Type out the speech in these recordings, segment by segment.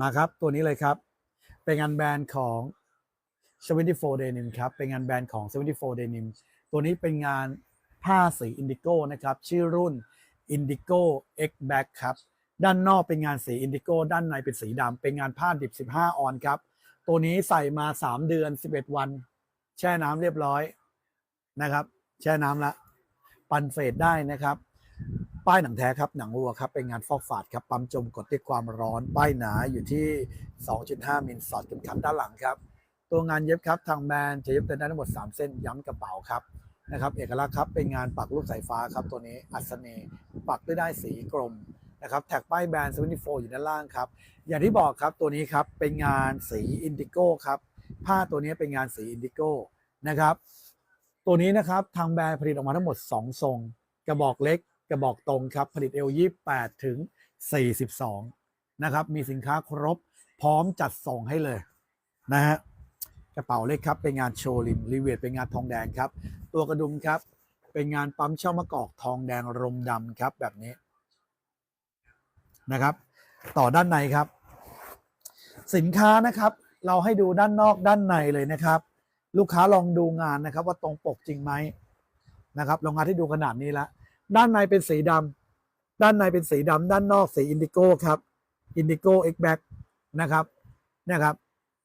มาครับ ตัวนี้เลยครับ เป็นงานแบรนด์ของ 74 Denim ครับ เป็นงานแบรนด์ของ 74 Denim ตัวนี้เป็นงานผ้าสีอินดิโก้นะครับ ชื่อรุ่น Indigo X Back ครับ ด้านนอกเป็นงานสีอินดิโก้ ด้านในเป็นสีดำ เป็นงานผ้าดิบ 15 ออนครับ ตัวนี้ใส่มา 3 เดือน 11 วัน แช่น้ำเรียบร้อยนะครับ แช่น้ำละ ปันเฟดได้นะครับ ป้ายหนังแท้ครับ หนังวัวครับ เป็นงานฟอกฝาดครับ ปั๊มจมกดด้วยความร้อน ป้ายหนาอยู่ที่ 2.5 มิลสอดเข็มขัดด้านหลังครับ ตัวงานเย็บครับ ทางแบรนด์จะเย็บเป็นได้ทั้งหมด 3 เส้น ย้ำกระเป๋าครับ นะครับ เอกลักษณ์ครับ เป็นงานปักลูกสายฟ้าครับ ตัวนี้ อัศเนย์ปักด้วยได้ายสีกลมนะครับ แท็กป้ายแบรนด์74อยู่ด้านล่างครับ อย่างที่บอกครับ ตัวนี้ครับ เป็นงานสีอินดิโก้ครับ ผ้าตัวนี้เป็นงานสีอินดิโก้นะครับ ตัวนี้นะครับ ทางแบรนด์ผลิตออกมาทั้งหมด 2 ทรง กระบอกเล็ก กระบอกตรงครับผลิตเอล28ถึง42นะครับ มีสินค้าครบพร้อมจัดส่งให้เลยนะฮะกระเป๋าเล็กครับ เป็นงานโชว์ริมรีเวทเป็นงานทองแดงครับ ตัวกระดุมครับ เป็นงานปั๊มเช่ามะกอกทองแดงรมดำครับแบบนี้นะครับ ต่อด้านในครับ สินค้านะครับ เราให้ดูด้านนอกด้านในเลยนะครับ ลูกค้าลองดูงานนะครับ ว่าตรงปกจริงไหมนะครับลองงานที่ดูขนาดนี้แล้ว ด้านในเป็นสีดำด้านในเป็นสีดำด้านนอกสีอินดิโก้ครับอินดิโก้เอ็กแบ็กนะครับเนี่ยครับ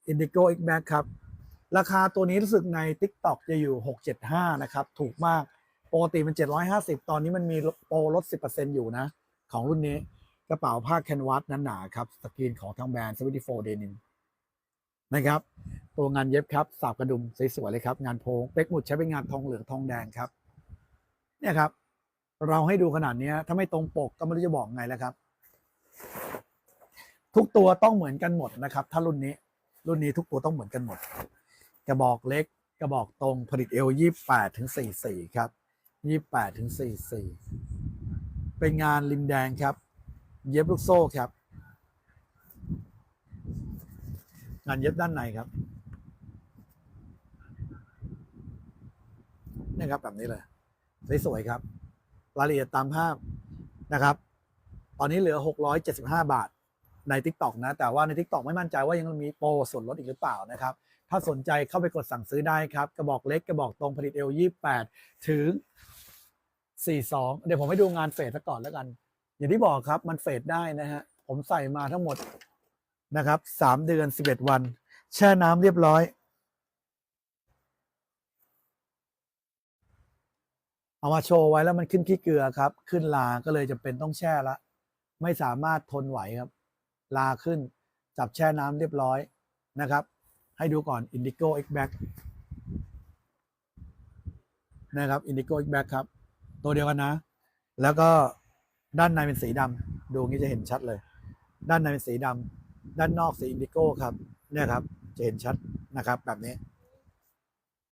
อินดิโก้เอ็กแบ็กครับราคาตัวนี้รู้สึกใน Tik t o อกจะอยู่ 675 นะครับ ถูกมากปกติมัน 750 ตอนนี้มันมีโปรลด 10%อยู่นะ ของรุ่นนี้กระเป๋าผ้าแคนวาสนั้นหนาครับ สกรีนของทางแบรนด์74 Denim นะครับ ตัวงานเย็บครับ สาบกระดุมสวยๆเลยครับ งานโพง เป๊กหมุดใช้เป็นงานทองเหลืองทองแดงครับ เนี่ยครับ เราให้ดูขนาดนี้ถ้าไม่ตรงปกก็ไม่รู้จะบอกไงแล้วครับ ทุกตัวต้องเหมือนกันหมดนะครับ ถ้ารุ่นนี้ รุ่นนี้ทุกตัวต้องเหมือนกันหมด กระบอกเล็ก กระบอกตรงผลิตเอล28ถึง44ครับ28ถึง44เป็นงานริมแดงครับ เย็บลูกโซ่ครับ งานเย็บด้านในครับนี่ครับแบบนี้เลยสวยๆครับ รายละเอียดตามภาพนะครับ ตอนนี้เหลือ 675 บาทใน TikTok นะ แต่ว่าใน TikTok ไม่มั่นใจว่ายังมีโปรส่วนลดอีกหรือเปล่านะครับ ถ้าสนใจเข้าไปกดสั่งซื้อได้ครับ กระบอกเล็กกระบอกตรงผลิตเอล28 ถึง 42 เดี๋ยวผมให้ดูงานเฟดซะก่อนแล้วกัน อย่างที่บอกครับมันเฟดได้นะฮะ ผมใส่มาทั้งหมดนะครับ 3 เดือน 11 วัน แช่น้ำเรียบร้อย เอามาโชว์ไว้แล้วมันขึ้นขี้เกลือครับ ขึ้นลาก็เลยจะเป็นต้องแช่ละ ไม่สามารถทนไหวครับ ลาขึ้นจับแช่น้ำเรียบร้อยนะครับ ให้ดูก่อน Indigo X Back นะครับ Indigo X Back ครับ ตัวเดียวกันนะ แล้วก็ด้านในเป็นสีดำดูงี้จะเห็นชัดเลย ด้านในเป็นสีดำด้านนอกสีอินดิโก้ครับเนี่ยครับจะเห็นชัดนะครับแบบนี้